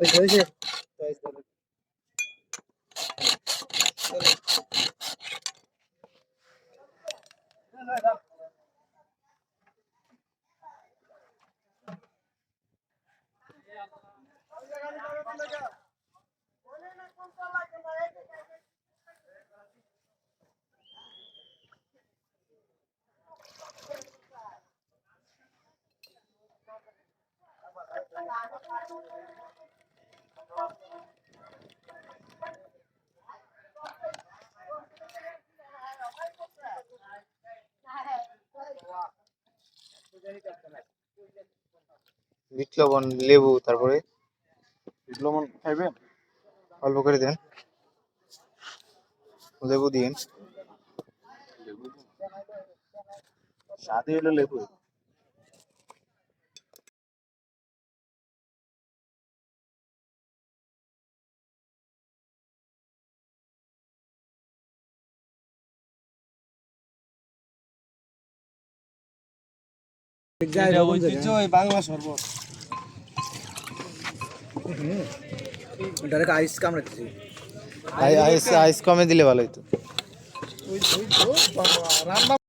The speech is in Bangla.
হয়েছে হয়েছে বিট লবণ লেবু তারপরে লবণ খাইবেন? অল্প করে দেন। লেবু দিন। স্বাদে হলো লেবু। বাংলা শরবত। ডাইরেক্ট আইস আইস আইস কমে দিলে ভালো হতো রান্না